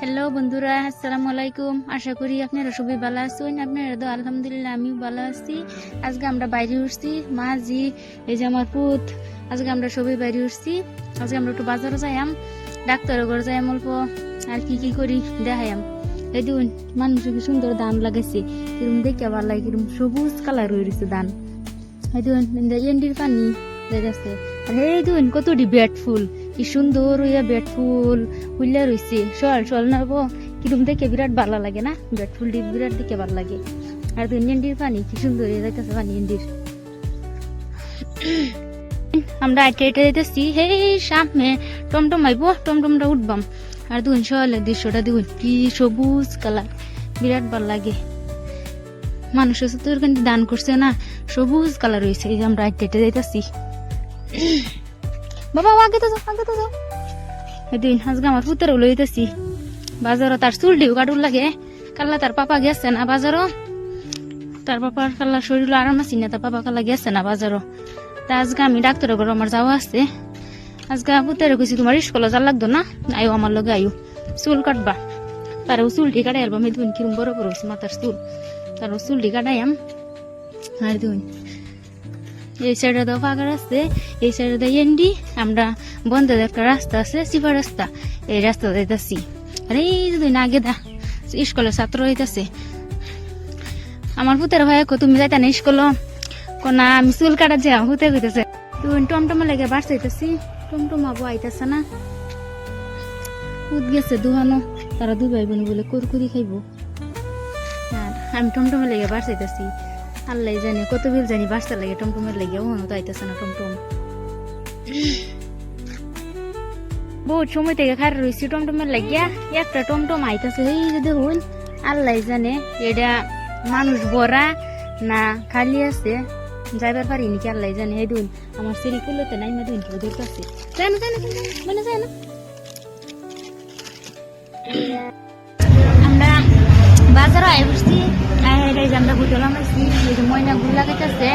Hello বন্ধুরা, আসসালামু আলাইকুম। আশা করি আপনারা সবাই ভালো আছেন। আপনারা তো আলহামদুলিল্লাহ, আমিও ভালো আছি। আজকে আমরা বাইরে উঠছি মা জি এই যে আমার পুত। আজকে আমরা সবাই বাইরে উঠছি। আজকে আমরা একটু বাজারে যাইয়াম, ডাক্তারের ঘরে যাইয়াম অল্প। আর কি কি করি, দেখাইয়াম। এই দেখুন মানুষের কি সুন্দর দান লাগাইছে। কিরম দেখে ভালো লাগে, কিরম সবুজ কালার হয়ে রয়েছে দান এই দেখুন এন্ডির পানি যাইতেছে আর এই দেখুন, কতটি বেড ফুল। কি সুন্দর হইয়া বেড ফুল ফুললে রয়েছে সল সল নাব কিরম দেখে বিরাট ভালো লাগে না? বেড ফুল দি বিরাট দেখে ভালো লাগে। আর তো ইন্ডির পানি, কি সুন্দর হয়ে যাইতেছে পানি ইন্ডির। আমরা আইটে আইটে যাইতেছি। হে সামনে টমটম আইব, টমটমটা উঠবাম। আর দেখুন সকালের দৃশ্যটা দেখুন কি সবুজ কালার, বিরাট ভালো লাগে। মানুষ তো এখানে দান করছে না, সবুজ কালার হয়েছে এই যে আমরা আইটে আইটে যাইতেছি। বাবা আগে তো যাও, আগে তো যাও। এদিন আজকে আমার পুত্র লইতেছি বাজারও তার চুল ডিউ কাটুর লাগে। কাল্লা তার পাপা গেছে না বাজারও। তার পাপার কাল্লা শরীর আরাম আছি না তার পাপা কাল্লা গেছে না বাজারও। তা আজকে আমি ডাক্তারের ঘরে আমার যাওয়া আছে। আজকে পুত্রে কইছি, তোমার স্কুলে যা লাগতো না? আয়ো আমার লগে আয়ো। চুল কাটবা। তার চুলটি কাটাই আলবা আমি দুন কিরম বড় বড় মাথার চুল। তার চুলটি কাটাইয়াম। আর দুন এই সাইডে তো ফাঁকা আছে, এই সাইডে এন্ডি, আমরা বন্ধের একটা রাস্তা আছে সিপা রাস্তা, এই রাস্তা যাইতাছি। আরে এই যে না আগে দা, স্কুলের ছাত্র হইতাছে। আমার পুতের ভাই তুমি যাইতা না স্কুল? কোনা আমি চুল কাটা যাও হুতে কইতেছে। তুই টমটমে লেগে বাড়ছে হইতাছি টমটম আবু আইতাছে না। উদ গেছে দুহানো, তারা দুই ভাই বোন বলে কুরকুরি খাইবো। আমি টমটমে লেগে বাড়ছে হইতাছি আল্লাহ জানে, কত বিল জানি বাঁচতে লাগে, টমটমের লেগে ও তো আইতেছে না টমটম। বহুত সময় থেকে খার রয়েছি টমটমের লাগিয়া একটা টমটম আইতেছে এই যে দেখুন, আল্লাহ জানে এটা মানুষ ভরা না খালি আছে, যাইবার পারি নাকি আল্লাহ জানে এই দেখুন, আমার সিঁড়ি কুলোতে নাই মা দেখুন কেউ ধরতেছে। যায় না মানে যায় না। বাজারে আই বসছি আমরা গুটলাম আছি এই যে ময়না গুল লাগাইতেছে,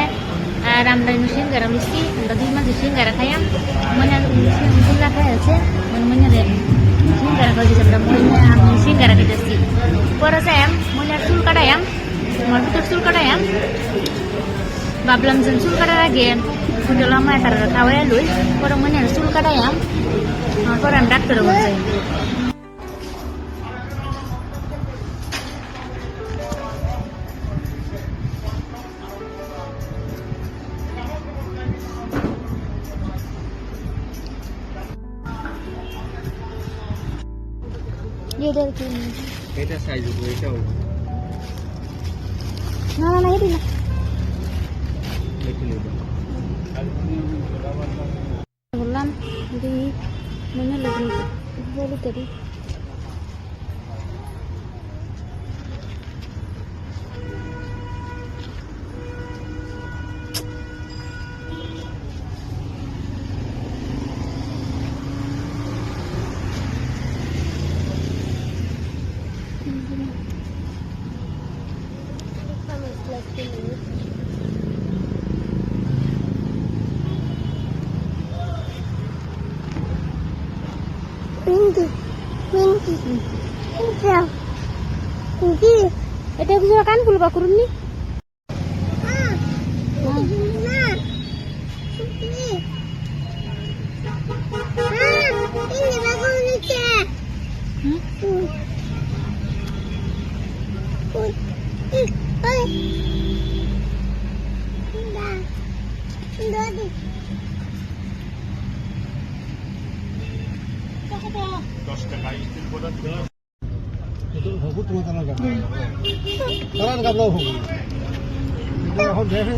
আর আমরা এনে সিঙ্গারা লুচি আমরা দুই মাঝে সিঙ্গারা খাইয়াম। ময়না গুল্লা খাই আছে, ময়না সিঙ্গারা খাই আমরা ময়না আমি সিঙ্গারা খাইতেছি। পরে যাইম ময়নার চুল কাটাইয়াম আমার ভিতর চুল কাটাইয়াম। ভাবলাম যে চুল কাটার আগে গুটলাম তার খাওয়াই লই, পরে ময়নার চুল কাটাইয়াম, পরে আমি ডাক্তারের কাছে যাই। এদের কি? এটা সাইজ হবে এটাও না না না এটি না। বললাম দিই মনে লাগে বলি Windy, Windy, Windy, Windy. Ada bisa kan bulu bakurun nih? Hmm? তারা গাবলাও হবু এখন দেখে